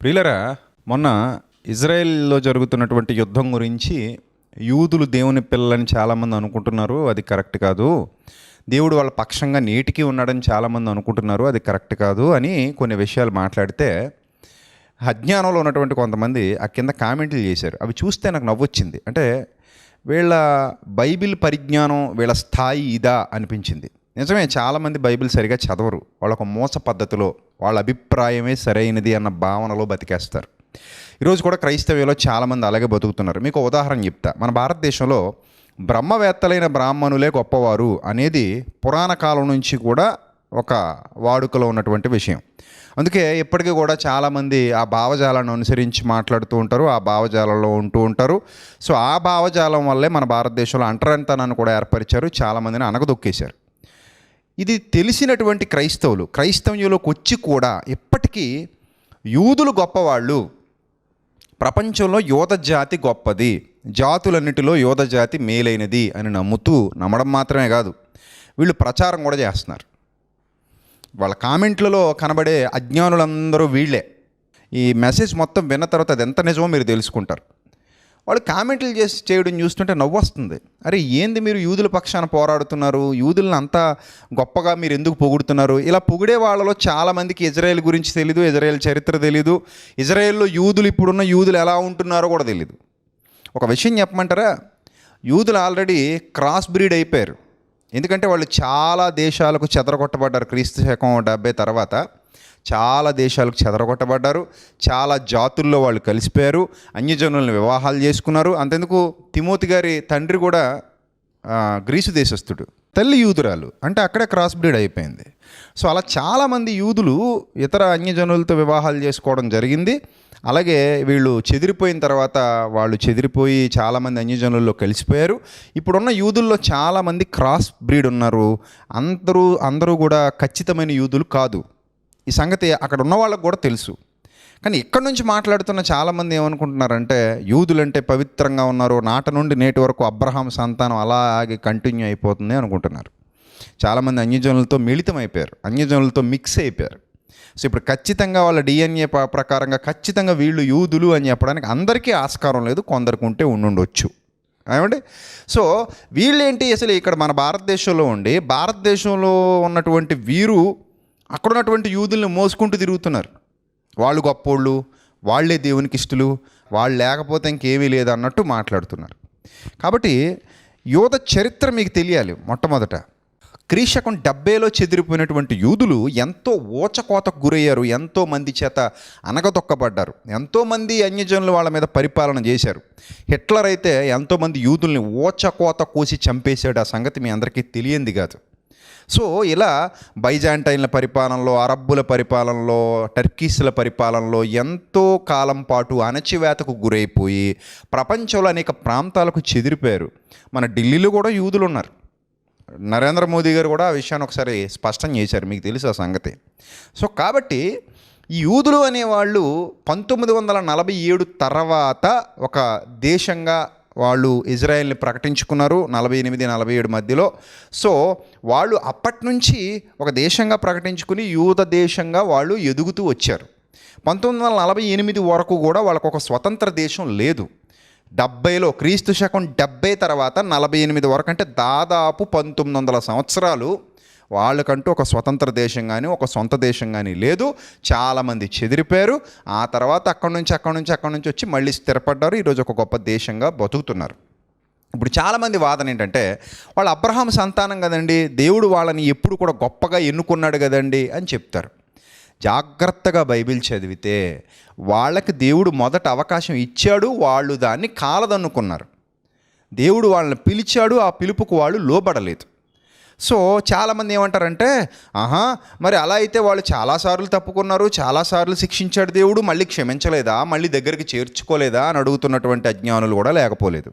ప్రియులరా మొన్న ఇజ్రాయెల్లో జరుగుతున్నటువంటి యుద్ధం గురించి యూదులు దేవుని పిల్లలని చాలామంది అనుకుంటున్నారు అది కరెక్ట్ కాదు. దేవుడు వాళ్ళ పక్షంగా నేటికి ఉన్నాడని చాలామంది అనుకుంటున్నారు అది కరెక్ట్ కాదు అని కొన్ని విషయాలు మాట్లాడితే అజ్ఞానంలో ఉన్నటువంటి కొంతమంది ఆ కింద కామెంట్లు చేశారు. అవి చూస్తే నాకు నవ్వొచ్చింది. అంటే వీళ్ళ బైబిల్ పరిజ్ఞానం వీళ్ళ స్థాయి ఇదా అనిపించింది. నిజమే చాలామంది బైబిల్ సరిగా చదవరు. వాళ్ళ ఒక మోస పద్ధతిలో వాళ్ళ అభిప్రాయమే సరైనది అన్న భావనలో బతికేస్తారు. ఈరోజు కూడా క్రైస్తవ్యంలో చాలామంది అలాగే బతుకుతున్నారు. మీకు ఉదాహరణ చెప్తా. మన భారతదేశంలో బ్రహ్మవేత్తలైన బ్రాహ్మణులే గొప్పవారు అనేది పురాణ కాలం నుంచి కూడా ఒక వాడుకలో ఉన్నటువంటి విషయం. అందుకే ఇప్పటికీ కూడా చాలామంది ఆ భావజాలను అనుసరించి మాట్లాడుతూ ఉంటారు ఆ భావజాలంలో ఉంటూ ఉంటారు. సో ఆ భావజాలం వల్లే మన భారతదేశంలో అంటరంతనాన్ని కూడా ఏర్పరిచారు చాలామందిని అనగదొక్కేశారు. ఇది తెలిసినటువంటి క్రైస్తవులు క్రైస్తవ్యంలోకి వచ్చి కూడా ఇప్పటికీ యూదులు గొప్పవాళ్ళు ప్రపంచంలో యోధ జాతి గొప్పది జాతులన్నిటిలో యోధ జాతి మేలైనది అని నమ్ముతూ నమ్మడం మాత్రమే కాదు వీళ్ళు ప్రచారం కూడా చేస్తున్నారు. వాళ్ళ కామెంట్లలో కనబడే అజ్ఞానులందరూ వీళ్ళే. ఈ మెసేజ్ మొత్తం విన్న తర్వాత అది ఎంత నిజమో మీరు తెలుసుకుంటారు. వాళ్ళు కామెంట్లు చేసి చేయడం చూస్తుంటే నవ్వొస్తుంది. అరే ఏంది మీరు యూదుల పక్షాన పోరాడుతున్నారు? యూదులను అంతా గొప్పగా మీరు ఎందుకు పొగుడుతున్నారు? ఇలా పొగిడే వాళ్ళలో చాలామందికి ఇజ్రాయెల్ గురించి తెలీదు ఇజ్రాయెల్ చరిత్ర తెలీదు. ఇజ్రాయెల్లో యూదులు ఇప్పుడున్న యూదులు ఎలా ఉంటున్నారో కూడా తెలీదు. ఒక విషయం చెప్పమంటారా? యూదులు ఆల్రెడీ క్రాస్ బ్రీడ్ అయిపోయారు. ఎందుకంటే వాళ్ళు చాలా దేశాలకు చెదరగొట్టబడ్డారు. క్రీస్తు శకం డెబ్బై తర్వాత చాలా దేశాలకు చెదరగొట్టబడ్డారు. చాలా జాతుల్లో వాళ్ళు కలిసిపోయారు. అన్యజనులను వివాహాలు చేసుకున్నారు. అంతెందుకు తిమోతి గారి తండ్రి కూడా గ్రీసు దేశస్థుడు. తల్లి యూదురాలు. అంటే అక్కడే క్రాస్ బ్రీడ్ అయిపోయింది. సో అలా చాలామంది యూదులు ఇతర అన్యజనులతో వివాహాలు చేసుకోవడం జరిగింది. అలాగే వీళ్ళు చెదిరిపోయిన తర్వాత వాళ్ళు చెదిరిపోయి చాలామంది అన్యజనుల్లో కలిసిపోయారు. ఇప్పుడున్న యూదుల్లో చాలామంది క్రాస్ బ్రీడ్ ఉన్నారు. అందరూ అందరూ కూడా ఖచ్చితమైన యూదులు కాదు. ఈ సంగతి అక్కడ ఉన్న వాళ్ళకు కూడా తెలుసు. కానీ ఇక్కడ నుంచి మాట్లాడుతున్న చాలామంది ఏమనుకుంటున్నారంటే యూదులంటే పవిత్రంగా ఉన్నారు. నాట నుండి నేటి వరకు అబ్రహాం సంతానం అలాగే కంటిన్యూ అయిపోతుంది అనుకుంటున్నారు. చాలామంది అన్యజనులతో మిళితం అయిపోయారు అన్యజనులతో మిక్స్ అయిపోయారు. సో ఇప్పుడు ఖచ్చితంగా వాళ్ళ డిఎన్ఏ ప్రకారంగా ఖచ్చితంగా వీళ్ళు యూదులు అని చెప్పడానికి అందరికీ ఆస్కారం లేదు. కొందరికి ఉంటే ఉండుండొచ్చు. ఏమండి? సో వీళ్ళేంటి అసలు ఇక్కడ మన భారతదేశంలో ఉండి భారతదేశంలో ఉన్నటువంటి వీరు అక్కడ ఉన్నటువంటి యూదుల్ని మోసుకుంటూ తిరుగుతున్నారు. వాళ్ళు గొప్పోళ్ళు వాళ్ళే దేవునికి ఇష్టలు వాళ్ళు లేకపోతే ఇంకేమీ లేదు అన్నట్టు మాట్లాడుతున్నారు. కాబట్టి యోధ చరిత్ర మీకు తెలియాలి మొట్టమొదట. క్రీశకం డెబ్బైలో చెదిరిపోయినటువంటి యూదులు ఎంతో ఓచకోతకు గురయ్యారు ఎంతో మంది చేత అనగదొక్కబడ్డారు ఎంతోమంది అన్యజనులు వాళ్ళ మీద పరిపాలన చేశారు. హిట్లర్ అయితే ఎంతోమంది యూదుల్ని ఓచకోత కోసి చంపేశాడు. ఆ సంగతి మీ అందరికీ తెలియంది కాదు. సో ఇలా బైజాంటైన్ల పరిపాలనలో అరబ్బుల పరిపాలనలో టర్కీస్ల పరిపాలనలో ఎంతో కాలం పాటు అణచివేతకు గురైపోయి ప్రపంచంలో అనేక ప్రాంతాలకు చెదిరిపోయారు. మన ఢిల్లీలో కూడా యూదులు ఉన్నారు నరేంద్ర మోదీ గారు కూడా ఆ విషయాన్ని ఒకసారి స్పష్టం చేశారు మీకు తెలుసు ఆ సంగతి. సో కాబట్టి ఈ యూదులు అనేవాళ్ళు పంతొమ్మిది వందల నలభై ఏడు తర్వాత ఒక దేశంగా వాళ్ళు ఇజ్రాయెల్ని ప్రకటించుకున్నారు నలభై ఎనిమిది నలభై ఏడు మధ్యలో. సో వాళ్ళు అప్పటి నుంచి ఒక దేశంగా ప్రకటించుకుని యూత దేశంగా వాళ్ళు ఎదుగుతూ వచ్చారు. పంతొమ్మిది వందల నలభై ఎనిమిది వరకు కూడా వాళ్ళకు ఒక స్వతంత్ర దేశం లేదు. డెబ్బైలో క్రీస్తు శకం డెబ్బై తర్వాత నలభై ఎనిమిది వరకు అంటే దాదాపు పంతొమ్మిది వందల సంవత్సరాలు వాళ్ళకంటూ ఒక స్వతంత్ర దేశం కానీ ఒక సొంత దేశం కానీ లేదు. చాలామంది చెదిరిపోయారు. ఆ తర్వాత అక్కడి నుంచి అక్కడి నుంచి అక్కడి నుంచి వచ్చి మళ్ళీ స్థిరపడ్డారు. ఈరోజు ఒక గొప్ప దేశంగా బతుకుతున్నారు. ఇప్పుడు చాలామంది వాదన ఏంటంటే వాళ్ళు అబ్రహాం సంతానం కదండి దేవుడు వాళ్ళని ఎప్పుడు కూడా గొప్పగా ఎన్నుకున్నాడు కదండి అని చెప్తారు. జాగ్రత్తగా బైబిల్ చదివితే వాళ్ళకి దేవుడు మొదట అవకాశం ఇచ్చాడు వాళ్ళు దాన్ని కాలదన్నుకున్నారు. దేవుడు వాళ్ళని పిలిచాడు ఆ పిలుపుకు వాళ్ళు లోబడలేదు. సో చాలామంది ఏమంటారంటే ఆహా మరి అలా అయితే వాళ్ళు చాలాసార్లు తప్పుకున్నారు చాలాసార్లు శిక్షించాడు దేవుడు మళ్ళీ క్షమించలేదా మళ్ళీ దగ్గరికి చేర్చుకోలేదా? అని అడుగుతున్నటువంటి అజ్ఞానులు కూడా లేకపోలేదు.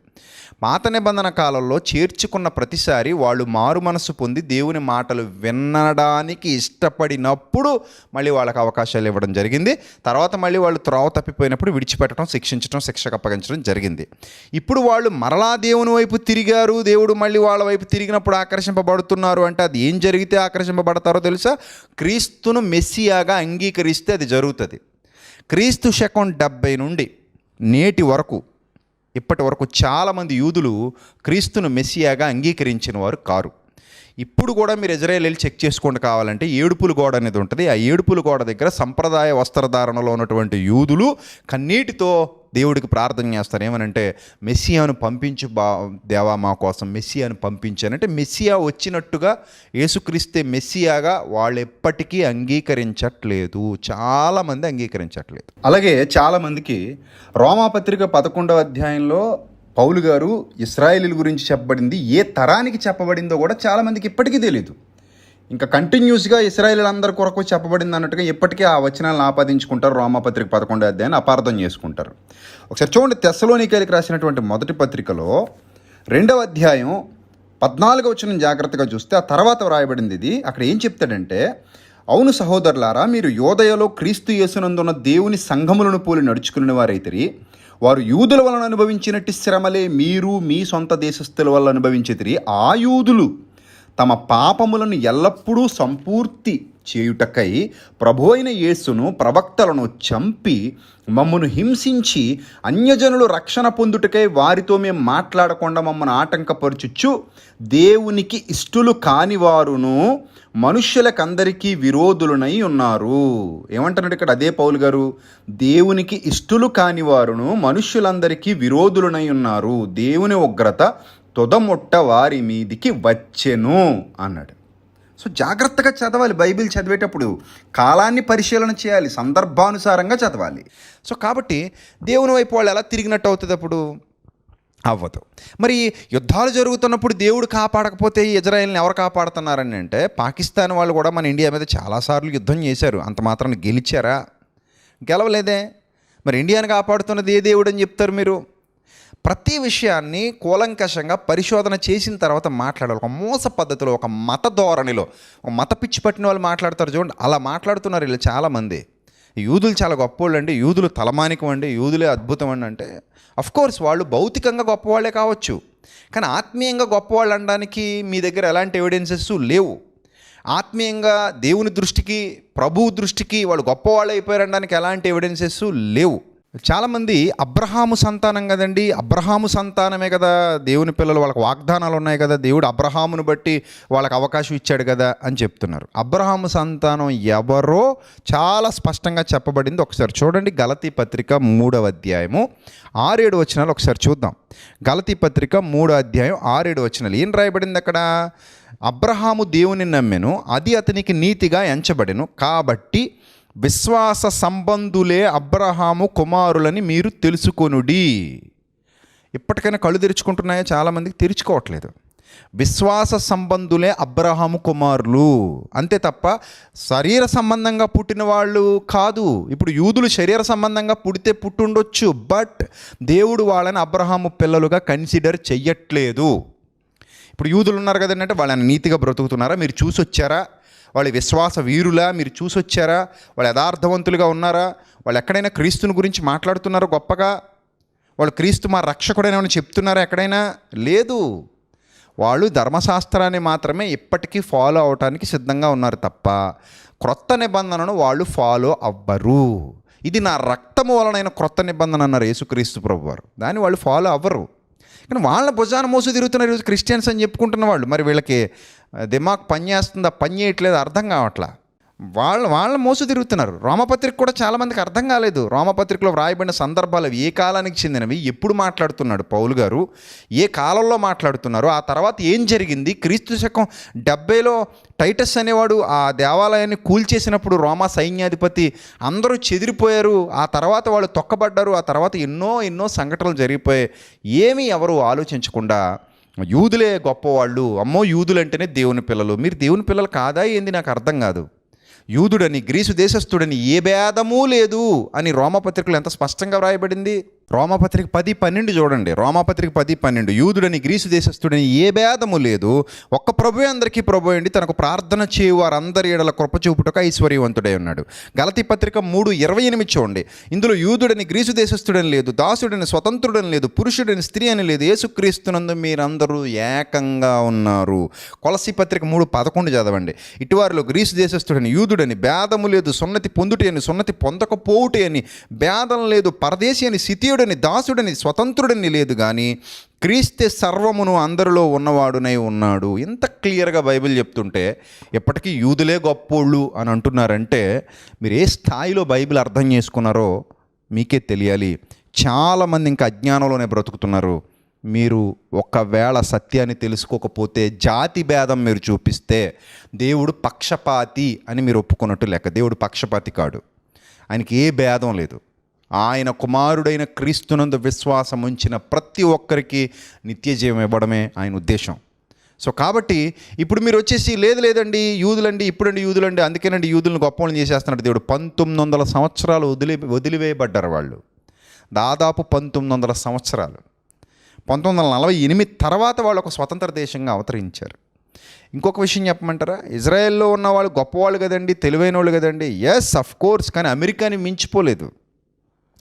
పాత నిబంధన కాలంలో చేర్చుకున్న ప్రతిసారి వాళ్ళు మారు మనసు పొంది దేవుని మాటలు వినడానికి ఇష్టపడినప్పుడు మళ్ళీ వాళ్ళకి అవకాశాలు ఇవ్వడం జరిగింది. తర్వాత మళ్ళీ వాళ్ళు త్రోవ తప్పిపోయినప్పుడు విడిచిపెట్టడం శిక్షించడం శిక్షకు అప్పగించడం జరిగింది. ఇప్పుడు వాళ్ళు మరలా దేవుని వైపు తిరిగారు దేవుడు మళ్ళీ వాళ్ళ వైపు తిరిగినప్పుడు ఆకర్షింపబడుతూ ఆకర్షింపబడుతున్నారు అంటే అది ఏం జరిగితే ఆకర్షింపబడతారో తెలుసా? క్రీస్తును మెస్సియాగా అంగీకరిస్తే అది జరుగుతుంది. క్రీస్తు శకం డెబ్బై నుండి నేటి వరకు ఇప్పటి వరకు చాలామంది యూదులు క్రీస్తును మెస్సియాగా అంగీకరించిన వారు కారు. ఇప్పుడు కూడా మీరు ఇజ్రాయేల్ వెళ్ళి చెక్ చేసుకోండి కావాలంటే ఏడుపుల గోడ అనేది ఉంటుంది. ఆ ఏడుపుల గోడ దగ్గర సంప్రదాయ వస్త్రధారణలో ఉన్నటువంటి యూదులు కన్నీటితో దేవుడికి ప్రార్థన చేస్తారు. ఏమనంటే మెస్సియాను పంపించు బా దేవా మా కోసం మెస్సియాను పంపించానంటే మెస్సియా వచ్చినట్టుగా యేసుక్రీస్తే మెస్సియాగా వాళ్ళు ఎప్పటికీ అంగీకరించట్లేదు. చాలామంది అంగీకరించట్లేదు. అలాగే చాలామందికి రోమాపత్రిక పదకొండవ అధ్యాయంలో పౌలు గారు ఇస్రాయేలీల గురించి చెప్పబడింది ఏ తరానికి చెప్పబడిందో కూడా చాలామందికి ఇప్పటికీ తెలియదు ఇంకా కంటిన్యూస్గా ఇస్రాయేల్ అందరి కొరకు చెప్పబడింది అన్నట్టుగా ఇప్పటికీ ఆ వచనాలను ఆపాదించుకుంటారు. రోమాపత్రిక పదకొండు అధ్యాయాన్ని అపార్థం చేసుకుంటారు. ఒకసారి చూడండి తెస్సలోనికాయలకు రాసినటువంటి మొదటి పత్రికలో రెండవ అధ్యాయం పద్నాలుగు వచనం జాగ్రత్తగా చూస్తే ఆ తర్వాత వ్రాయబడింది ఇది. అక్కడ ఏం చెప్తాడంటే అవును సహోదరులారా మీరు యోదయలో క్రీస్తు యేసునందున్న దేవుని సంఘములను పోలి నడుచుకునే వారైతిరి. వారు యూదుల వలన అనుభవించినట్టు శ్రమలే మీరు మీ సొంత దేశస్థుల వల్ల అనుభవించితిరి. ఆ యూదులు తమ పాపములను ఎల్లప్పుడూ సంపూర్తి చేయుటకై ప్రభు అయిన యేసును ప్రవక్తలను చంపి మమ్మను హింసించి అన్యజనులు రక్షణ పొందుటకై వారితో మేము మాట్లాడకుండా మమ్మల్ని ఆటంకపరచుచ్చు దేవునికి ఇష్టులు కానివారును మనుష్యులకందరికీ విరోధులనై ఉన్నారు. ఏమంటున్నాడు ఇక్కడ అదే పౌలు గారు? దేవునికి ఇష్టులు కానివారును మనుష్యులందరికీ విరోధులనై ఉన్నారు. దేవుని ఉగ్రత తొదముట్ట వారి మీదికి వచ్చెను అన్నాడు. సో జాగ్రత్తగా చదవాలి బైబిల్ చదివేటప్పుడు. కాలాన్ని పరిశీలన చేయాలి సందర్భానుసారంగా చదవాలి. సో కాబట్టి దేవుని వైపు వాళ్ళు ఎలా తిరిగినట్టు అవుతుంది అప్పుడు? అవ్వదు. మరి యుద్ధాలు జరుగుతున్నప్పుడు దేవుడు కాపాడకపోతే ఇజ్రాయిల్ని ఇజ్రాయెల్ని ఎవరు కాపాడుతున్నారని అంటే పాకిస్తాన్ వాళ్ళు కూడా మన ఇండియా మీద చాలాసార్లు యుద్ధం చేశారు. అంత మాత్రం గెలిచారా? గెలవలేదే. మరి ఇండియాని కాపాడుతున్నది ఏ దేవుడు అని చెప్తారు మీరు? ప్రతి విషయాన్ని కూలంకషంగా పరిశోధన చేసిన తర్వాత మాట్లాడాలి. ఒక మోస పద్ధతిలో ఒక మత ధోరణిలో ఒక మత పిచ్చి పట్టిన వాళ్ళు మాట్లాడతారు చూడండి. అలా మాట్లాడుతున్నారు వీళ్ళు చాలామంది. యూదులు చాలా గొప్పోళ్ళు అండి యూదులు తలమానికం అండి యూదులే అద్భుతం అండి అంటే కోర్స్ వాళ్ళు భౌతికంగా గొప్పవాళ్ళే కావచ్చు. కానీ ఆత్మీయంగా గొప్పవాళ్ళు అనడానికి మీ దగ్గర ఎలాంటి ఎవిడెన్సెస్ లేవు. ఆత్మీయంగా దేవుని దృష్టికి ప్రభువు దృష్టికి వాళ్ళు గొప్పవాళ్ళు అయిపోయారనడానికి ఎలాంటి ఎవిడెన్సెస్ లేవు. చాలామంది అబ్రహాము సంతానం కదండి. అబ్రహాము సంతానమే కదా దేవుని పిల్లలు వాళ్ళకి వాగ్దానాలు ఉన్నాయి కదా. దేవుడు అబ్రహామును బట్టి వాళ్ళకి అవకాశం ఇచ్చాడు కదా అని చెప్తున్నారు. అబ్రహాము సంతానం ఎవరో చాలా స్పష్టంగా చెప్పబడింది. ఒకసారి చూడండి గలతీ పత్రిక మూడవ అధ్యాయము ఆరేడు వచనాలు ఒకసారి చూద్దాం. గలతీ పత్రిక మూడో అధ్యాయం ఆరేడు వచనాలు. ఏం రాయబడింది అక్కడ? అబ్రహాము దేవుని నమ్మెను అది అతనికి నీతిగా ఎంచబడెను. కాబట్టి విశ్వాస సంబంధులే అబ్రహాము కుమారులని మీరు తెలుసుకొనుడి. ఇప్పటికైనా కళ్ళు తెరుచుకుంటున్నాయో? చాలామందికి తెరుచుకోవట్లేదు. విశ్వాస సంబంధులే అబ్రహాము కుమారులు. అంతే తప్ప శరీర సంబంధంగా పుట్టిన వాళ్ళు కాదు. ఇప్పుడు యూదులు శరీర సంబంధంగా పుడితే పుట్టుండొచ్చు. బట్ దేవుడు వాళ్ళని అబ్రహాము పిల్లలుగా కన్సిడర్ చెయ్యట్లేదు. ఇప్పుడు యూదులు ఉన్నారు కదండి అంటే వాళ్ళని నీతిగా బ్రతుకుతున్నారా? మీరు చూసి వచ్చారా వాళ్ళ విశ్వాస వీరులా మీరు చూసొచ్చారా? వాళ్ళు యథార్థవంతులుగా ఉన్నారా? వాళ్ళు ఎక్కడైనా క్రీస్తుని గురించి మాట్లాడుతున్నారా గొప్పగా? వాళ్ళు క్రీస్తు మా రక్షకుడైనా చెప్తున్నారా ఎక్కడైనా? లేదు. వాళ్ళు ధర్మశాస్త్రాన్ని మాత్రమే ఇప్పటికీ ఫాలో అవటానికి సిద్ధంగా ఉన్నారు తప్ప క్రొత్త నిబంధనను వాళ్ళు ఫాలో అవ్వరు. ఇది నా రక్తము వలనైన క్రొత్త నిబంధన అన్నారు యేసుక్రీస్తు ప్రభు వారు దాన్ని వాళ్ళు ఫాలో అవ్వరు. కానీ వాళ్ళ భుజాన మోసు తిరుగుతున్నారు ఈరోజు క్రిస్టియన్స్ అని చెప్పుకుంటున్న వాళ్ళు మరి వీళ్ళకి దిమాగ్ పని చేస్తుందా పని చేయట్లేదు అర్థం కావట్లా. వాళ్ళు వాళ్ళ మోసు తిరుగుతున్నారు. రోమపత్రిక కూడా చాలామందికి అర్థం కాలేదు. రోమపత్రికలో వ్రాయబడిన సందర్భాలు ఏ కాలానికి చెందినవి ఎప్పుడు మాట్లాడుతున్నాడు పౌలు గారు ఏ కాలంలో మాట్లాడుతున్నారు ఆ తర్వాత ఏం జరిగింది క్రీస్తు శకం డెబ్బైలో టైటస్ అనేవాడు ఆ దేవాలయాన్ని కూల్చేసినప్పుడు రోమా సైన్యాధిపతి అందరూ చెదిరిపోయారు ఆ తర్వాత వాళ్ళు తొక్కబడ్డారు ఆ తర్వాత ఎన్నో ఎన్నో సంఘటనలు జరిగిపోయాయి. ఏమీ ఎవరు ఆలోచించకుండా యూదులే గొప్పవాళ్ళు. అమ్మో యూదులు అంటేనే దేవుని పిల్లలు. మీరు దేవుని పిల్లలు కాదా ఏంది? నాకు అర్థం కాదు. యూదుడని గ్రీసు దేశస్థుడని ఏ భేదమూ లేదు అని రోమపత్రికలు ఎంత స్పష్టంగా వ్రాయబడింది? రోమపత్రిక పది పన్నెండు చూడండి. రోమపత్రిక పది పన్నెండు. యూదుడని గ్రీసు దేశస్థుడని ఏ భేదము లేదు. ఒక్క ప్రభు అందరికీ ప్రభు అండి తనకు ప్రార్థన చేయు వారందరి ఏడల కృప చూపుటకు ఐశ్వర్యవంతుడై ఉన్నాడు. గలతి పత్రిక మూడు ఇరవై ఎనిమిది చూడండి. ఇందులో యూదుడని గ్రీసు దేశస్థుడని లేదు దాసుడని స్వతంత్రుడని లేదు పురుషుడని స్త్రీ అని లేదు. యేసుక్రీస్తునందు మీరందరూ ఏకంగా ఉన్నారు. కొలసి పత్రిక మూడు పదకొండు చదవండి. ఇటువారిలో గ్రీసు దేశస్థుడని యూదుడని భేదము లేదు. సున్నతి పొందుటి అని సున్నతి పొందకపోవుటి అని భేదం లేదు. పరదేశి అని స్థితి సితియుడని దాసుడని స్వతంత్రుడని లేదు కానీ క్రీస్తే సర్వమును అందరిలో ఉన్నవాడునై ఉన్నాడు. ఇంత క్లియర్గా బైబిల్ చెప్తుంటే ఎప్పటికీ యూదులే గొప్పోళ్ళు అని అంటున్నారంటే మీరు ఏ స్థాయిలో బైబిల్ అర్థం చేసుకున్నారో మీకే తెలియాలి. చాలామంది ఇంకా అజ్ఞానంలోనే బ్రతుకుతున్నారు. మీరు ఒకవేళ సత్యాన్ని తెలుసుకోకపోతే జాతి భేదం మీరు చూపిస్తే దేవుడు పక్షపాతి అని మీరు ఒప్పుకున్నట్టు లెక్క. దేవుడు పక్షపాతి కాడు. ఆయనకి ఏ భేదం లేదు. ఆయన కుమారుడైన క్రీస్తునందు విశ్వాసం ఉంచిన ప్రతి ఒక్కరికి నిత్య జీవం ఇవ్వడమే ఆయన ఉద్దేశం. సో కాబట్టి ఇప్పుడు మీరు వచ్చేసి లేదు లేదండి యూదులండి ఇప్పుడండి యూదులండి అందుకేనండి యూదులను గొప్పలను చేసేస్తున్నాడు దేవుడు. పంతొమ్మిది వందల సంవత్సరాలు వదిలి వదిలివేయబడ్డారు వాళ్ళు. దాదాపు పంతొమ్మిది వందల సంవత్సరాలు. పంతొమ్మిది వందల నలభై ఎనిమిది తర్వాత వాళ్ళు ఒక స్వతంత్ర దేశంగా అవతరించారు. ఇంకొక విషయం చెప్పమంటారా? ఇజ్రాయెల్లో ఉన్న వాళ్ళు గొప్పవాళ్ళు కదండి తెలివైన వాళ్ళు కదండి. ఎస్ అఫ్ కోర్స్ కానీ అమెరికాని మించిపోలేదు.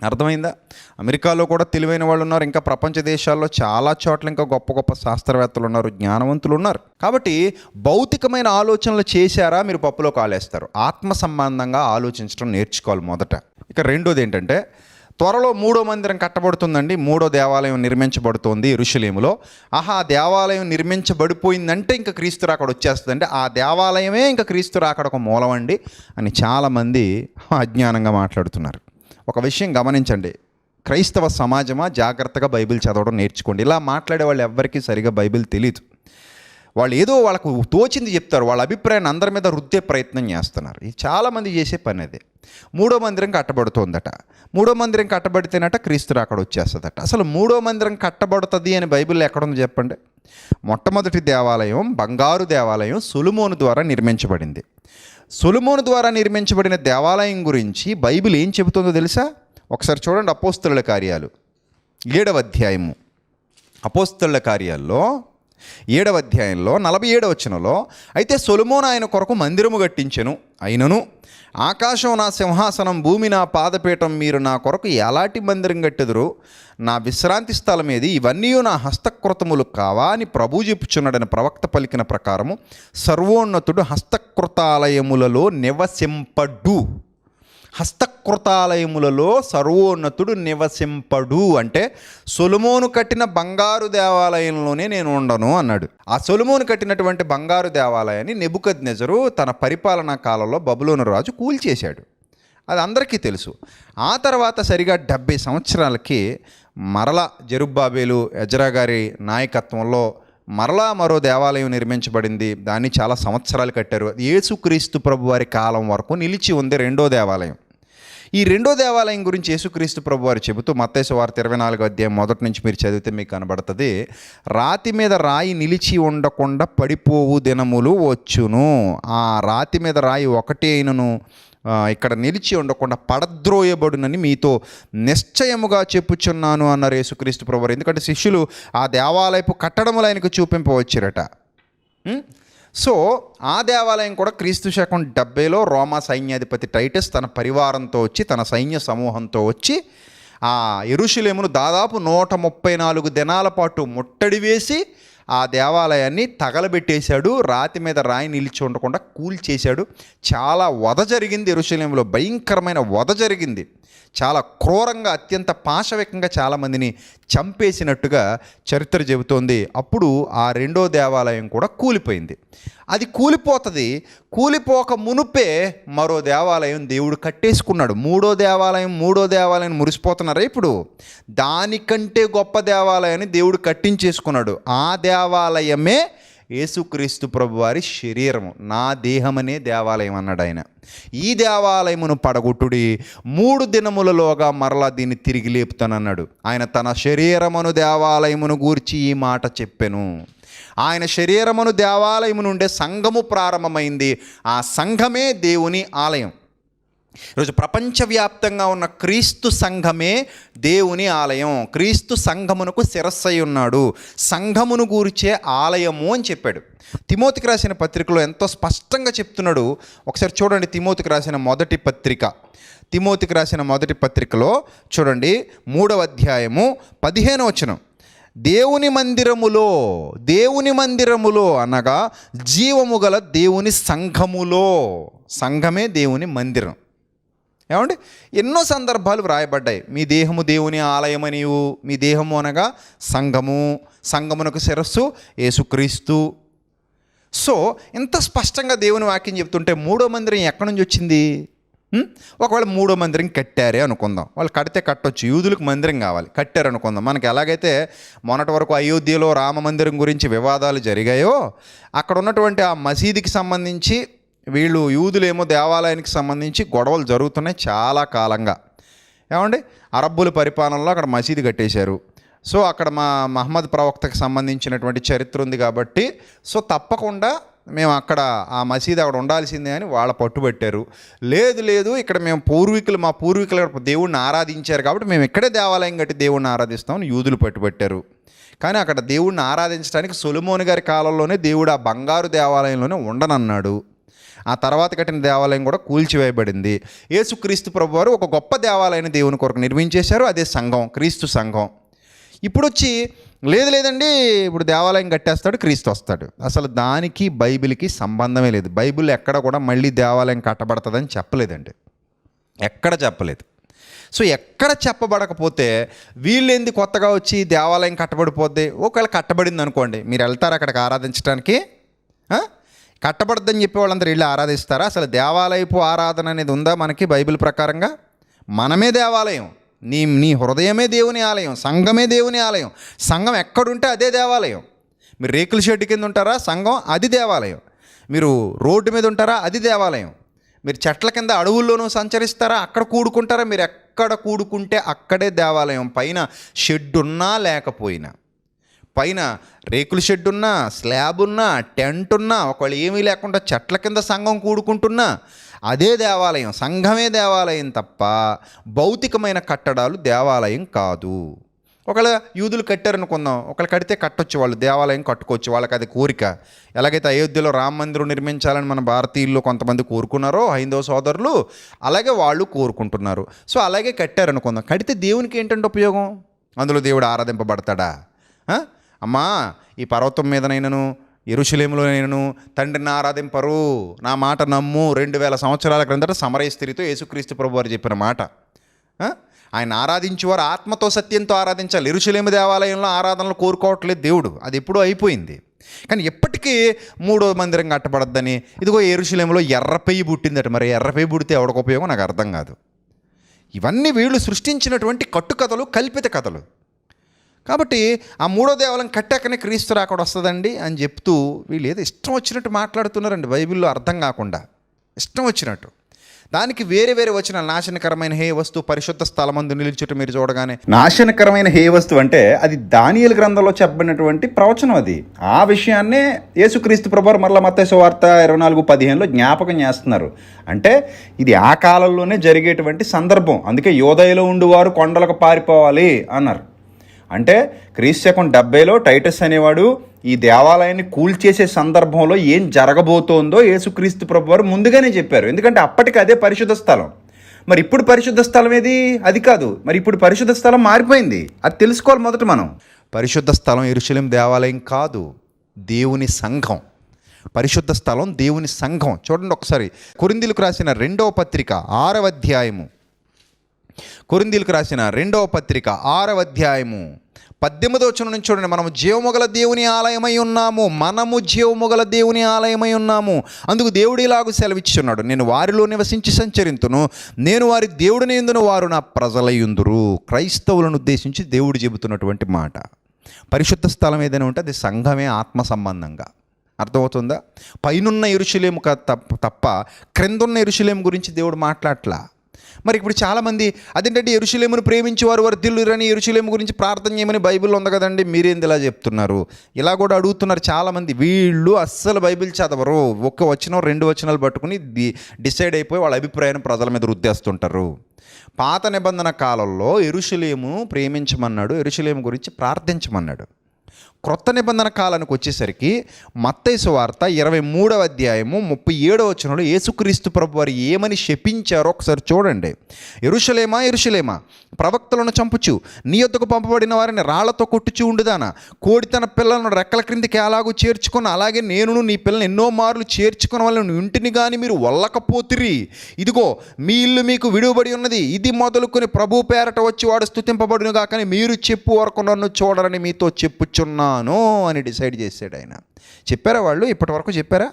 అర్థమైందా? అమెరికాలో కూడా తెలివైన వాళ్ళు ఉన్నారు. ఇంకా ప్రపంచ దేశాల్లో చాలా చోట్ల ఇంకా గొప్ప గొప్ప శాస్త్రవేత్తలు ఉన్నారు జ్ఞానవంతులు ఉన్నారు. కాబట్టి భౌతికమైన ఆలోచనలు చేశారా? మీరు పప్పులో కాలేస్తారు. ఆత్మ సంబంధంగా ఆలోచించడం నేర్చుకోవాలి మొదట. ఇక రెండోది ఏంటంటే త్వరలో మూడో మందిరం కట్టబడుతుందండి. మూడో దేవాలయం నిర్మించబడుతోంది ఋషులేములో ఆహా ఆ దేవాలయం నిర్మించబడిపోయిందంటే ఇంకా క్రీస్తు రాకడ వచ్చేస్తుందంటే ఆ దేవాలయమే ఇంకా క్రీస్తు రాకడ ఒక మూలమండి అని చాలామంది అజ్ఞానంగా మాట్లాడుతున్నారు. ఒక విషయం గమనించండి. క్రైస్తవ సమాజమా? జాగ్రత్తగా బైబిల్ చదవడం నేర్చుకోండి. ఇలా మాట్లాడే వాళ్ళు ఎవ్వరికీ సరిగా బైబిల్ తెలియదు వాళ్ళు ఏదో వాళ్ళకు తోచింది చెప్తారు. వాళ్ళ అభిప్రాయాన్ని అందరి మీద రుద్దే ప్రయత్నం చేస్తున్నారు. ఇది చాలామంది చేసే పని అదే. మూడో మందిరం కట్టబడుతోందట. మూడో మందిరం కట్టబడితేనట క్రీస్తు అక్కడ వచ్చేస్తుందట. అసలు మూడో మందిరం కట్టబడుతుంది అని బైబిల్లో ఎక్కడుంది చెప్పండి? మొట్టమొదటి దేవాలయం బంగారు దేవాలయం సులుమోను ద్వారా నిర్మించబడింది. సొలుమోను ద్వారా నిర్మించబడిన దేవాలయం గురించి బైబిల్ ఏం చెబుతుందో తెలుసా? ఒకసారి చూడండి అపోస్తుల కార్యాలు. ఏడవ అధ్యాయము. అపోస్తుల కార్యాల్లో ఏడవ అధ్యాయంలో నలభై ఏడవ వచనంలో అయితే సొలుమోన్ ఆయన కొరకు మందిరము కట్టించెను. అయినను ఆకాశం నా సింహాసనం భూమి నా పాదపీఠం మీరు నా కొరకు ఎలాంటి మందిరం కట్టెదురు? నా విశ్రాంతి స్థలం ఏది ఇవన్నీ నా హస్తకృతములు కావా? అని ప్రభు చెప్పుచున్నాడని ప్రవక్త పలికిన ప్రకారము సర్వోన్నతుడు హస్తకృతాలయములలో నివసింపడు. హస్తకృతాలయములలో సర్వోన్నతుడు నివసింపడు అంటే సొలుమోను కట్టిన బంగారు దేవాలయంలోనే నేను ఉండను అన్నాడు. ఆ సొలుమోను కట్టినటువంటి బంగారు దేవాలయాన్ని నెబుకద్ నెజరు తన పరిపాలనా కాలంలో బబులోను రాజు కూల్చేశాడు. అది అందరికీ తెలుసు. ఆ తర్వాత సరిగా డెబ్బై సంవత్సరాలకి మరల జరుబ్బాబేలు ఎజరా గారి నాయకత్వంలో మరలా మరో దేవాలయం నిర్మించబడింది. దాన్ని చాలా సంవత్సరాలు కట్టారు. యేసుక్రీస్తు ప్రభు వారి కాలం వరకు నిలిచి ఉంది రెండో దేవాలయం. ఈ రెండో దేవాలయం గురించి యేసుక్రీస్తు ప్రభు వారు చెబుతూ మత్తేసు వార్త ఇరవై నాలుగో అధ్యాయం మొదటి నుంచి మీరు చదివితే మీకు కనబడుతుంది రాతి మీద రాయి నిలిచి ఉండకుండా పడిపోవు దినములు వచ్చును. ఆ రాతి మీద రాయి ఒకటి అయినను ఇక్కడ నిలిచి ఉండకుండా పడద్రోయబడునని మీతో నిశ్చయముగా చెప్పుచున్నాను అన్నారు యేసుక్రీస్తు ప్రభువారు. ఎందుకంటే శిష్యులు ఆ దేవాలయపు కట్టడములు ఆయనకు చూపింపవచ్చారట సో ఆ దేవాలయం కూడా క్రీస్తు శకం డెబ్బైలో రోమా సైన్యాధిపతి టైటస్ తన పరివారంతో వచ్చి తన సైన్య సమూహంతో వచ్చి ఆ ఎరుషులేమును దాదాపు నూట ముప్పై నాలుగు దినాల పాటు ముట్టడి వేసి ఆ దేవాలయాన్ని తగలబెట్టేశాడు రాతి మీద రాయి నిలిచి ఉండకుండా కూల్చేశాడు చాలా వధ జరిగింది ఎరుషలేములో భయంకరమైన వధ జరిగింది. చాలా క్రూరంగా అత్యంత పాశవికంగా చాలామందిని చంపేసినట్టుగా చరిత్ర చెబుతోంది. అప్పుడు ఆ రెండో దేవాలయం కూడా కూలిపోయింది. అది కూలిపోతుంది. కూలిపోక మునుపే మరో దేవాలయం దేవుడు కట్టేసుకున్నాడు. మూడో దేవాలయం మూడో దేవాలయం మురిసిపోతున్నారా ఇప్పుడు? దానికంటే గొప్ప దేవాలయాన్ని దేవుడు కట్టించేసుకున్నాడు. ఆ దేవాలయమే యేసుక్రీస్తు ప్రభు వారి శరీరము. నా దేహమనే దేవాలయం అన్నాడు ఆయన. ఈ దేవాలయమును పడగొట్టుడి మూడు దినములలోగా మరలా దీన్ని తిరిగి లేపుతానన్నాడు. ఆయన తన శరీరమును దేవాలయమును గూర్చి ఈ మాట చెప్పెను. ఆయన శరీరమును దేవాలయము నుండే సంఘము ప్రారంభమైంది. ఆ సంఘమే దేవుని ఆలయం. ఈరోజు ప్రపంచవ్యాప్తంగా ఉన్న క్రీస్తు సంఘమే దేవుని ఆలయం. క్రీస్తు సంఘమునకు శిరస్సై ఉన్నాడు. సంఘమును గూర్చే ఆలయము అని చెప్పాడు. తిమోతికి రాసిన పత్రికలో ఎంతో స్పష్టంగా చెప్తున్నాడు. ఒకసారి చూడండి తిమోతికి రాసిన మొదటి పత్రిక. తిమోతికి రాసిన మొదటి పత్రికలో చూడండి మూడవ అధ్యాయము పదిహేను వచనం. దేవుని మందిరములో దేవుని మందిరములో అనగా జీవము గల దేవుని సంఘములో. సంఘమే దేవుని మందిరం. ఏమండి? ఎన్నో సందర్భాలు వ్రాయబడ్డాయి. మీ దేహము దేవుని ఆలయమనియు మీ దేహము అనగా సంఘము సంఘమునకు శిరస్సు యేసుక్రీస్తు. సో ఇంత స్పష్టంగా దేవుని వాక్యం చెప్తుంటే మూడో మందిరం ఎక్కడి నుంచి వచ్చింది? ఒకవేళ మూడో మందిరం కట్టారే అనుకుందాం. వాళ్ళు కడితే కట్టొచ్చు. యూదులకు మందిరం కావాలి. కట్టారు అనుకుందాం. మనకి ఎలాగైతే మొన్నటి వరకు అయోధ్యలో రామ మందిరం గురించి వివాదాలు జరిగాయో అక్కడ ఉన్నటువంటి ఆ మసీదుకి సంబంధించి వీళ్ళు యూదులేమో దేవాలయానికి సంబంధించి గొడవలు జరుగుతున్నాయి చాలా కాలంగా. ఏమండి? అరబ్బుల పరిపాలనలో అక్కడ మసీదు కట్టేశారు. సో అక్కడ మా మహమ్మద్ ప్రవక్తకు సంబంధించినటువంటి చరిత్ర ఉంది కాబట్టి సో తప్పకుండా మేము అక్కడ ఆ మసీదు అక్కడ ఉండాల్సిందే అని వాళ్ళ పట్టుబట్టారు లేదు లేదు ఇక్కడ మేము పూర్వీకులు మా పూర్వీకులు దేవుణ్ణి ఆరాధించారు కాబట్టి మేము ఇక్కడే దేవాలయం కట్టి దేవుణ్ణి ఆరాధిస్తామని యూదులు పట్టుబట్టారు కానీ అక్కడ దేవుణ్ణి ఆరాధించడానికి సొలుమోని గారి కాలంలోనే దేవుడు ఆ బంగారు దేవాలయంలోనే ఉండనన్నాడు. ఆ తర్వాత కట్టిన దేవాలయం కూడా కూల్చివేయబడింది. యేసుక్రీస్తు ప్రభు వారు ఒక గొప్ప దేవాలయాన్ని దేవుని కొరకు నిర్మించేశారు అదే సంఘం క్రీస్తు సంఘం. ఇప్పుడు వచ్చి లేదు లేదండి ఇప్పుడు దేవాలయం కట్టేస్తాడు క్రీస్తు వస్తాడు. అసలు దానికి బైబిల్కి సంబంధమే లేదు. బైబిల్ ఎక్కడ కూడా మళ్ళీ దేవాలయం కట్టబడుతుందని చెప్పలేదండి. ఎక్కడ చెప్పలేదు. సో ఎక్కడ చెప్పబడకపోతే వీళ్ళేంది కొత్తగా వచ్చి దేవాలయం కట్టబడిపోద్ది? ఒకవేళ కట్టబడింది అనుకోండి మీరు వెళ్తారు అక్కడికి ఆరాధించడానికి కట్టబడద్దని చెప్పి వాళ్ళందరూ వెళ్ళి ఆరాధిస్తారా? అసలు దేవాలయపు ఆరాధన అనేది ఉందా మనకి బైబిల్ ప్రకారంగా? మనమే దేవాలయం. నీ నీ హృదయమే దేవుని ఆలయం. సంఘమే దేవుని ఆలయం. సంఘం ఎక్కడుంటే అదే దేవాలయం. మీరు రేకుల షెడ్ కింద ఉంటారా? సంఘం అది దేవాలయం. మీరు రోడ్డు మీద ఉంటారా? అది దేవాలయం. మీరు చెట్ల కింద అడవుల్లోనూ సంచరిస్తారా? అక్కడ కూడుకుంటారా? మీరు ఎక్కడ కూడుకుంటే అక్కడే దేవాలయం. పైన షెడ్ ఉన్నా లేకపోయినా. పైన రేకుల షెడ్ ఉన్నా స్లాబ్ ఉన్నా టెంట్ ఉన్నా ఒకవేళ ఏమీ లేకుండా చెట్ల కింద సంఘం కూడుకుంటున్నా అదే దేవాలయం సంఘమే దేవాలయం తప్ప భౌతికమైన కట్టడాలు దేవాలయం కాదు. ఒకవేళ యూదులు కట్టారనుకుందాం ఒకళ్ళు కడితే కట్టొచ్చు వాళ్ళు దేవాలయం కట్టుకోవచ్చు వాళ్ళకి అది కోరిక. ఎలాగైతే అయోధ్యలో రామ మందిరం నిర్మించాలని మన భారతీయుల్లో కొంతమంది కోరుకున్నారో హైందవ సోదరులు అలాగే వాళ్ళు కోరుకుంటున్నారు. సో అలాగే కట్టారనుకుందాం. కడితే దేవునికి ఏంటంటే ఉపయోగం? అందులో దేవుడు ఆరాధింపబడతాడా? అమ్మా ఈ పర్వతం మీదనైనను ఎరుశలేములోనైనను తండ్రిని ఆరాధింపరు. నా మాట నమ్ము. రెండు వేల సంవత్సరాల క్రిందట సమరయ స్త్రీతో యేసుక్రీస్తు ప్రభు వారు చెప్పిన మాట. ఆయన ఆరాధించేవారు ఆత్మతో సత్యంతో ఆరాధించాలి. ఎరుశలేము దేవాలయంలో ఆరాధనలు కోరుకోవట్లేదు దేవుడు. అది ఎప్పుడూ అయిపోయింది. కానీ ఎప్పటికీ మూడో మందిరం కట్టబడద్దని ఇదిగో ఎరుశలేములో ఎర్రపెయ్యి పుట్టిందట. మరి ఎర్రపెయ్యి పుడితే ఎవడకు ఉపయోగం? నాకు అర్థం కాదు. ఇవన్నీ వీళ్ళు సృష్టించినటువంటి కట్టుకథలు కల్పిత కథలు. కాబట్టి ఆ మూడో దేవాలయం కట్టాకనే క్రీస్తు రాకడ వస్తుందండి అని చెప్తూ వీళ్ళు ఏదో ఇష్టం వచ్చినట్టు మాట్లాడుతున్నారండి బైబిల్లో అర్థం కాకుండా. ఇష్టం వచ్చినట్టు. దానికి వేరే వేరే వచ్చిన నాశనకరమైన హే వస్తువు పరిశుద్ధ స్థలమందు నిలిచుట మీరు చూడగానే. నాశనకరమైన హే వస్తువు అంటే అది దానియల గ్రంథంలో చెప్పబడినటువంటి ప్రవచనం అది. ఆ విషయాన్నే యేసుక్రీస్తు ప్రభు మరల మత్స్య వార్త ఇరవై నాలుగు పదిహేనులో జ్ఞాపకం చేస్తున్నారు. అంటే ఇది ఆ కాలంలోనే జరిగేటువంటి సందర్భం. అందుకే యోదయలో ఉండువారు కొండలకు పారిపోవాలి అన్నారు. అంటే క్రీస్తకం డెబ్బైలో టైటస్ అనేవాడు ఈ దేవాలయాన్ని కూల్చేసే సందర్భంలో ఏం జరగబోతోందో యేసుక్రీస్తు ప్రభు వారు ముందుగానే చెప్పారు. ఎందుకంటే అప్పటికి అదే పరిశుద్ధ స్థలం. మరి ఇప్పుడు పరిశుద్ధ స్థలం ఏది? అది కాదు. మరి ఇప్పుడు పరిశుద్ధ స్థలం మారిపోయింది. అది తెలుసుకోవాలి మొదట మనం. పరిశుద్ధ స్థలం ఎరుశలేం దేవాలయం కాదు. దేవుని సంఘం. పరిశుద్ధ స్థలం దేవుని సంఘం. చూడండి ఒకసారి. కురిందిలకు రాసిన రెండవ పత్రిక ఆరవ అధ్యాయము. కొరిందీలకు రాసిన రెండవ పత్రిక ఆరవ అధ్యాయము. పద్దెనిమిదో వచనం నుంచి చూడండి. మనము జీవముగల దేవుని ఆలయమై ఉన్నాము. మనము జీవముగల దేవుని ఆలయమై ఉన్నాము. అందుకు దేవుడు ఇలాగూ సెలవిచ్చున్నాడు నేను వారిలో నివసించి సంచరింతును. నేను వారి దేవుడిని ఎందును? వారు నా ప్రజలయ్యుందురు క్రైస్తవులను ఉద్దేశించి దేవుడు చెబుతున్నటువంటి మాట. పరిశుద్ధ స్థలం ఏదైనా ఉంటే అది సంఘమే ఆత్మ సంబంధంగా. అర్థమవుతుందా? పైనున్న ఇరుషులేము తప్ప తప్ప క్రిందున్న ఇరుషులేము గురించి దేవుడు మాట్లాడట్లా మరి ఇప్పుడు చాలామంది అదేంటంటే ఎరుషులేమును ప్రేమించేవారు వారు వర్ధిల్లురని ఎరుషులేము గురించి ప్రార్థన చేయమని బైబిల్ ఉంది కదండి మీరేంది ఇలా చెప్తున్నారు? ఇలా కూడా అడుగుతున్నారు చాలామంది. వీళ్ళు అస్సలు బైబిల్ చదవరు. ఒక్క వచనం రెండు వచనాలు పట్టుకుని డిసైడ్ అయిపోయి వాళ్ళ అభిప్రాయం ప్రజల మీద రుద్దేస్తుంటారు. పాత నిబంధన కాలంలో ఎరుషులేము ప్రేమించమన్నాడు ఎరుషులేము గురించి ప్రార్థించమన్నాడు. క్రొత్త నిబంధన కాలానికి వచ్చేసరికి మత్తైసు వార్త ఇరవై మూడవ అధ్యాయము ముప్పై ఏడవ వచనంలో యేసుక్రీస్తు ప్రభు వారు ఏమని శపించారో ఒకసారి చూడండి. ఎరుషలేమా ఎరుషలేమా? ప్రవక్తలను చంపుచు నీ యొద్దకు పంపబడిన వారిని రాళ్ళతో కొట్టుచు ఉండుదానా? కోడి తన పిల్లలను రెక్కల క్రిందికి అలాగూ చేర్చుకుని అలాగే నేనును నీ పిల్లల్ని ఎన్నో మార్లు చేర్చుకున్న వాళ్ళని ఇంటిని కానీ మీరు వల్లకపోతిరి. ఇదిగో మీ ఇల్లు మీకు విడువబడి ఉన్నది. ఇది మొదలుకొని ప్రభు పేరట వచ్చి వాడు స్థుతింపబడును కానీ మీరు చెప్పు వరకు నన్ను చూడరని మీతో చెప్పుచున్నాను అని డిసైడ్ చేశాడు ఆయన. చెప్పారా వాళ్ళు? ఇప్పటి వరకు చెప్పారా?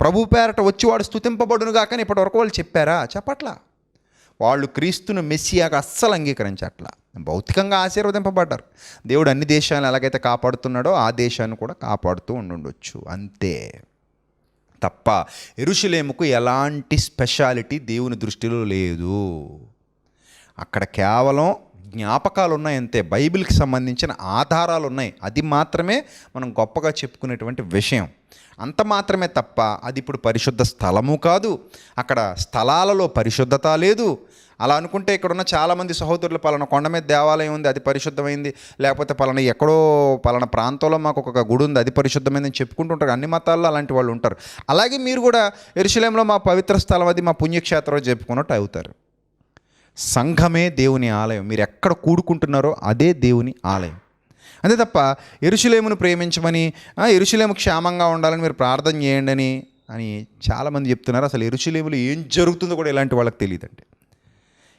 ప్రభు పేరట వచ్చి వాడు స్థుతింపబడును కానీ ఇప్పటి వరకు వాళ్ళు చెప్పారా? చెప్పట్లా. వాళ్ళు క్రీస్తును మెస్సియాగా అస్సలు అంగీకరించట్లా. భౌతికంగా ఆశీర్వదింపబడ్డారు. దేవుడు అన్ని దేశాలను ఎలాగైతే కాపాడుతున్నాడో ఆ దేశాన్ని కూడా కాపాడుతూ ఉండుండొచ్చు. అంతే. తప్ప ఎరుషులేముకు ఎలాంటి స్పెషాలిటీ దేవుని దృష్టిలో లేదు. అక్కడ కేవలం జ్ఞాపకాలు ఉన్నాయి అంతే బైబిల్కి సంబంధించిన ఆధారాలు ఉన్నాయి అది మాత్రమే మనం గొప్పగా చెప్పుకునేటువంటి విషయం. అంత మాత్రమే తప్ప అది ఇప్పుడు పరిశుద్ధ స్థలము కాదు. అక్కడ స్థలాలలో పరిశుద్ధత లేదు. అలా అనుకుంటే ఇక్కడ ఉన్న చాలామంది సహోదరులు పలానా కొండ మీద దేవాలయం ఉంది అది పరిశుద్ధమైంది. లేకపోతే పలానా ఎక్కడో పలానా ప్రాంతంలో మాకు ఒక గుడి ఉంది అది పరిశుద్ధమైందని చెప్పుకుంటుంటారు అన్ని మతాల్లో అలాంటి వాళ్ళు ఉంటారు. అలాగే మీరు కూడా ఎరుశలేంలో మా పవిత్ర స్థలం అది మా పుణ్యక్షేత్రం చెప్పుకున్నట్టు అవుతారు. సంఘమే దేవుని ఆలయం. మీరు ఎక్కడ కూడుకుంటున్నారో అదే దేవుని ఆలయం. అంతే తప్ప ఎరుశులేమును ప్రేమించమని "ఆ, క్షేమంగా ఉండాలని మీరు ప్రార్థన చేయండి అని అని చాలామంది చెప్తున్నారు. అసలు ఎరుషులేములో ఏం జరుగుతుందో కూడా ఇలాంటి వాళ్ళకి తెలియదండి.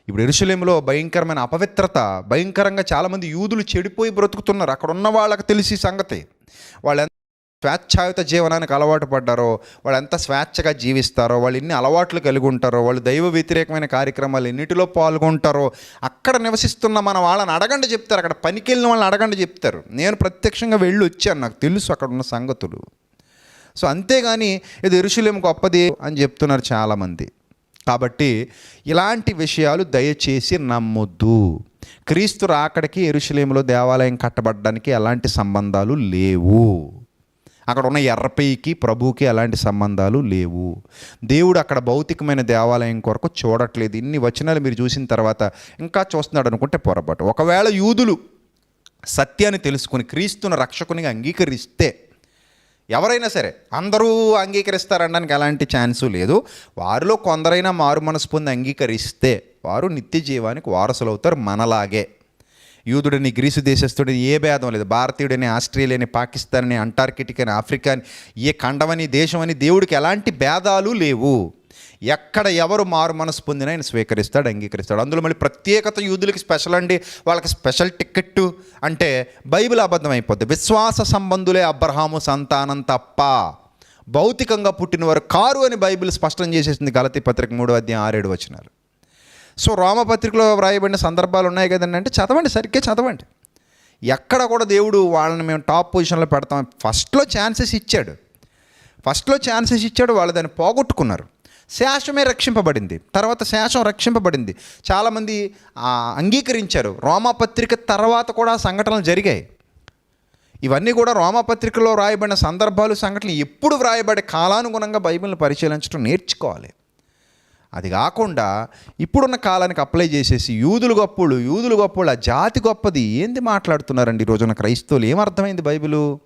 ఇప్పుడు ఎరుషులేములో భయంకరమైన అపవిత్రత భయంకరంగా చాలామంది యూదులు చెడిపోయి బ్రతుకుతున్నారు. అక్కడ ఉన్న వాళ్ళకి తెలిసి సంగతి. వాళ్ళు స్వేచ్ఛాయుత జీవనానికి అలవాటు పడ్డారో వాళ్ళు ఎంత స్వేచ్ఛగా జీవిస్తారో వాళ్ళు ఎన్ని అలవాట్లు కలిగి ఉంటారో వాళ్ళు దైవ వ్యతిరేకమైన కార్యక్రమాలు ఎన్నిటిలో పాల్గొంటారో అక్కడ నివసిస్తున్న మన వాళ్ళని అడగండి చెప్తారు. అక్కడ పనికి వెళ్ళిన వాళ్ళని అడగండి చెప్తారు. నేను ప్రత్యక్షంగా వెళ్ళి వచ్చాను. నాకు తెలుసు అక్కడ ఉన్న సంగతులు. సో అంతేగాని ఇది ఇరుషులేం గొప్పది అని చెప్తున్నారు చాలామంది. కాబట్టి ఇలాంటి విషయాలు దయచేసి నమ్మొద్దు. క్రీస్తు రాకడికి ఎరుశలేములో దేవాలయం కట్టబడడానికి ఎలాంటి సంబంధాలు లేవు. అక్కడ ఉన్న ఎర్రపైకి ప్రభుకి ఎలాంటి సంబంధాలు లేవు. దేవుడు అక్కడ భౌతికమైన దేవాలయం కొరకు చూడట్లేదు. ఇన్ని వచనాలు మీరు చూసిన తర్వాత ఇంకా చూస్తున్నాడు అనుకుంటే పొరపాటు. ఒకవేళ యూదులు సత్యాన్ని తెలుసుకుని క్రీస్తును రక్షకునిగా అంగీకరిస్తే ఎవరైనా సరే అందరూ అంగీకరిస్తారనడానికి ఎలాంటి ఛాన్సు లేదు. వారిలో కొందరైనా మారు మనసు పొంది అంగీకరిస్తే వారు నిత్య జీవానికి వారసులు అవుతారు మనలాగే. యూదుడని గ్రీసు దేశస్తుడని ఏ భేదం లేదు. భారతీయుడని ఆస్ట్రేలియాని పాకిస్తాన్ అని అంటార్కిటిక్ అని ఆఫ్రికా అని ఏ ఖండమని దేశమని దేవుడికి ఎలాంటి భేదాలు లేవు. ఎక్కడ ఎవరు మారు మనసు పొందినా ఆయన స్వీకరిస్తాడు అంగీకరిస్తాడు. అందులో మళ్ళీ ప్రత్యేకత యూదులకి స్పెషల్ అండి. వాళ్ళకి స్పెషల్ టికెట్టు అంటే బైబిల్ అబద్ధం అయిపోద్ది. విశ్వాస సంబంధులే అబ్రహాము సంతానం తప్ప. భౌతికంగా పుట్టినవారు కారు అని బైబిల్ స్పష్టం చేసేసింది. గలతి పత్రిక మూడో అధ్యాయం ఆరేడు వచనాలు. సో రోమపత్రికలో వ్రాయబడిన సందర్భాలు ఉన్నాయి కదండి అంటే చదవండి సరిగ్గా చదవండి. ఎక్కడ కూడా దేవుడు వాళ్ళని మేము టాప్ పొజిషన్లో పెడతాం. ఫస్ట్లో ఛాన్సెస్ ఇచ్చాడు. ఫస్ట్లో ఛాన్సెస్ ఇచ్చాడు వాళ్ళు దాన్ని పోగొట్టుకున్నారు. శేషమే రక్షింపబడింది. తర్వాత శేషం రక్షింపబడింది. చాలామంది అంగీకరించారు. రోమాపత్రిక తర్వాత కూడా సంఘటనలు జరిగాయి. ఇవన్నీ కూడా రోమాపత్రికలో వ్రాయబడిన సందర్భాలు సంఘటనలు ఎప్పుడు వ్రాయబడే కాలానుగుణంగా బైబిల్ని పరిశీలించడం నేర్చుకోవాలి. అది కాకుండా ఇప్పుడున్న కాలానికి అప్లై చేసేసి యూదులు గొప్పలు యూదులు గొప్పలు ఆ జాతి గొప్పది ఏంది మాట్లాడుతున్నారండి ఈ రోజున క్రైస్తవులు? ఏం అర్థమైంది బైబిలు?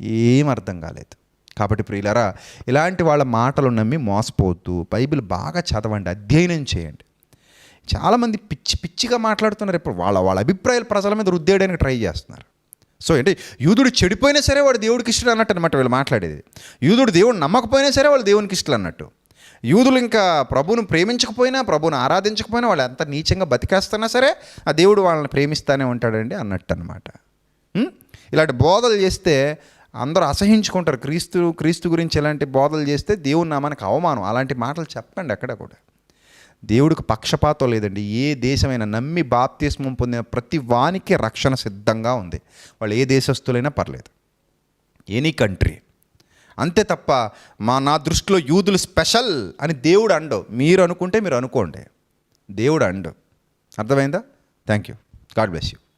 ఏం అర్థం కాలేదు. కాబట్టి ప్రియులరా ఇలాంటి వాళ్ళ మాటలు నమ్మి మోసపోవద్దు. బైబిల్ బాగా చదవండి అధ్యయనం చేయండి. చాలామంది పిచ్చి పిచ్చిగా మాట్లాడుతున్నారు. ఇప్పుడు వాళ్ళ వాళ్ళ అభిప్రాయాలు ప్రజల మీద రుద్దేయడానికి ట్రై చేస్తున్నారు. సో ఏంటి యూదుడు చెడిపోయినా సరే వాడు దేవుడికి ఇష్టడు అన్నట్టు అనమాట వీళ్ళు మాట్లాడేది. యూదుడు దేవుడు నమ్మకపోయినా సరే వాళ్ళు దేవునికి ఇష్టలు అన్నట్టు. యూదులు ఇంకా ప్రభువును ప్రేమించకపోయినా ప్రభువును ఆరాధించకపోయినా వాళ్ళు ఎంత నీచంగా బతికేస్తున్నా సరే ఆ దేవుడు వాళ్ళని ప్రేమిస్తానే ఉంటాడండి అన్నట్టు అనమాట ఇలాంటి బోధలు చేస్తే అందరూ అసహించుకుంటారు. క్రీస్తు క్రీస్తు గురించి ఇలాంటి బోధలు చేస్తే దేవుని మనకు అవమానం. అలాంటి మాటలు చెప్పండి అక్కడ కూడా. దేవుడికి పక్షపాతం లేదండి. ఏ దేశమైనా నమ్మి బాప్తిస్మం పొందిన ప్రతి వానికి రక్షణ సిద్ధంగా ఉంది. వాళ్ళు ఏ దేశస్తులైనా పర్లేదు. Any country. అంతే తప్ప మా నా దృష్టిలో యూదులు స్పెషల్ అని దేవుడు అండు. మీరు అనుకుంటే మీరు అనుకోండి. దేవుడు అండు. అర్థమైందా? Thank you. God bless you.